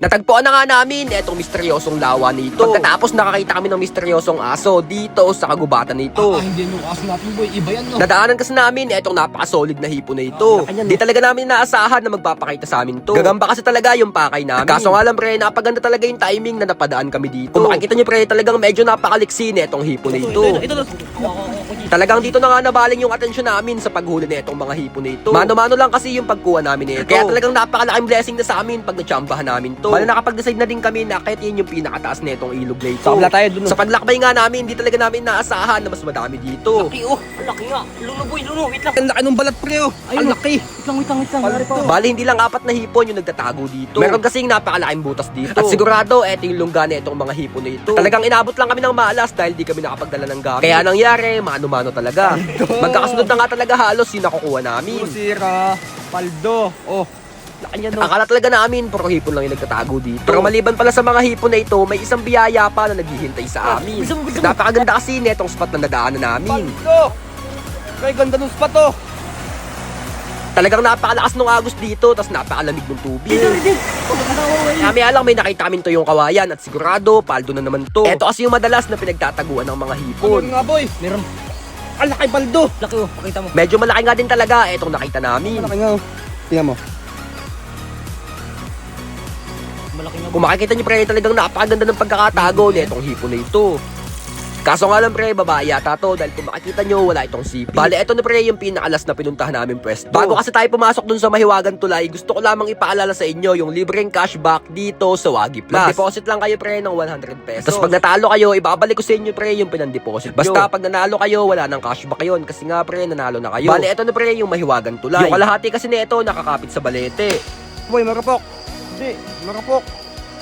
Natagpuan na nga namin itong misteryosong lawa nito. Pagkatapos nakakita kami ng misteryosong aso dito sa kagubatan nito. Ah, hindi yung aso natin boy, iba yan no. Nadaanan kasi namin itong napaka-solid na hipo na ito. Ah, Di talaga namin naasahan na magpapakita sa amin to. Gagamba kasi talaga yung pakay namin. Kaso nga lang pre, napaganda talaga yung timing na napadaan kami dito. Kung makikita niyo pre, talagang medyo napakaliksi na itong hipo na ito. Ito, ito, ito. Talagang dito na nga nabaling yung atensyon namin sa paghuli na itong mga hipo na ito. Mano-mano lang kasi yung pagkuha namin nito. Kaya talagang napakalaking blessing na sa amin pag natsambahan namin to. Bali nakapag-decide na din kami na kahit yun yung pinakataas na itong ilog na ito. Sa kabila tayo dun. Sa paglakbay nga namin, hindi talaga namin naasahan na mas madami dito. Laki oh, laki nga. Luno boy, luno, wait lang. Ang laki ng balat pre oh. Ang laki. Wait lang, wait lang, wait lang. Pa. Bali, hindi lang apat na hipon yung nagtatago dito. Meron kasing napakalaking butas dito. At sigurado, eto yung lungga na itong mga hipon na ito. Talagang inabot lang kami ng malas dahil di kami nakapagdala ng gamit. Kaya nangyari, mano-mano talaga. Magkakasunod na nga talaga halos yung nakukuha namin. Sira, paldo. Oh, laki niya no. Akala talaga namin, puro hipon lang yung nagtatago dito. Pero maliban pala sa mga hipon na ito, may isang biyaya pa na naghihintay sa amin. Bisa mo. Napakaganda kasi netong spot na nadaanan namin. Paldo. May ganda ng spot oh. Talagang napakalakas ng agos dito, tapos napakalamig ng tubig. Kami lang may nakita kami to yung kawayan at sigurado, paldo na naman to. Ito kasi yung madalas na pinagtataguan ng mga Ano hipon. nga boy? Meron. Ang laki paldo. Laki oh, pakita mo. Medyo malaki nga din talaga itong nakita namin. Malaki nga oh. Tingnan mo. Kung makikita niyo pre, talagang napakaganda ng pagkakatago nitong hipon na ito. Kaso nga lang pre, babae yata to dahil kung makikita nyo, wala itong sipi. Bale, ito na pre yung pinakalas na pinuntahan namin pwesto. Bago kasi tayo pumasok dun sa Mahiwagan Tulay, gusto ko lamang ipaalala sa inyo yung libreng cashback dito sa Wagi Plus. Mag-deposit lang kayo pre ng 100 pesos. Tapos pag natalo kayo, ibabalik ko sa inyo pre yung pinandeposit. Basta pag nanalo kayo, wala nang cashback yun kasi nga pre, nanalo na kayo. Bale, ito na pre yung Mahiwagan Tulay. Yung kalahati kasi nito nakakapit sa balete. Boy, marapok. Hindi, marapok.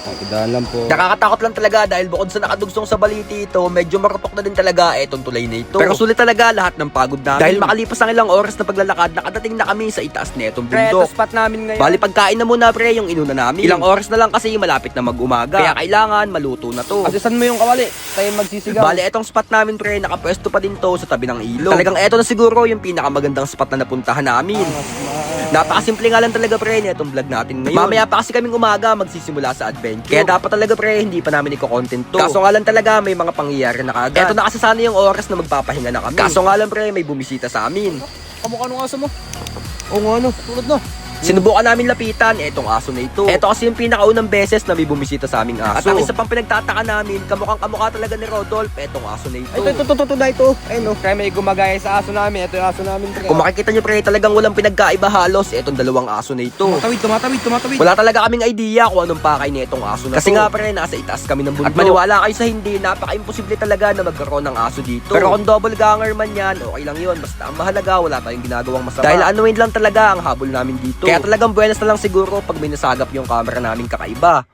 Pagdaan lang po. Nakakatakot lang talaga dahil bukod sa nakadugsong sa baliti ito, medyo marupok na din talaga etong tulay na ito. Pero sulit talaga lahat ng pagod namin. Dahil makalipas ang ilang oras na paglalakad, nakadating na kami sa itaas na itong Pre, ito bundok. spot namin ngayon. Bali pagkain na muna pre yung inuna namin. Ilang oras na lang kasi malapit na mag-umaga. Kaya kailangan maluto na to. Kasi saan mo yung kawali? Tayo magsisigaw. Bali, etong spot namin pre, nakapwesto pa din to sa tabi ng ilog. Talagang eto na siguro yung pinakamagandang spot na napuntahan namin. Napakasimple nga lang talaga pre nitong vlog natin ngayon. Mamaya pa kasi kaming umaga magsisimula sa adventure. Kaya dapat talaga pre, hindi pa namin iko-content to. Kaso nga lang talaga may mga pangyayari na kagad. Eto na kasi yung oras na magpapahinga na kami. Kaso nga lang pre, may bumisita sa amin. Kamukha nung aso mo. Oo nga no, tulad no. Sinubukan namin lapitan etong aso na ito. Ito kasi yung pinakaunang beses na may bumisita sa aming aso. At ang isa pang pinagtataka namin, kamukhang kamukha talaga ni Rodolph etong aso na ito. Ito, ito, ito, ito, ito, ito. Ayun no. Kaya may gumagaya sa aso namin. Ito yung aso namin. Pre. Kung makikita nyo pre, talagang walang pinagkaiba halos etong dalawang aso na ito. Tumatawid, tumatawid, tumatawid. Wala talaga kaming idea kung anong pakay nitong aso na Kasi nga pre, nasa itaas kami ng bundok. At maniwala kayo sa hindi, napaka-imposible talaga na magkaroon ng aso dito. Pero kung double ganger man yan, okay lang yun. Basta ang mahalaga, wala tayong ginagawang masama. Dahil anuin lang talaga ang habol namin dito. Kaya talagang buenas na lang siguro pag may nasagap yung camera namin kakaiba.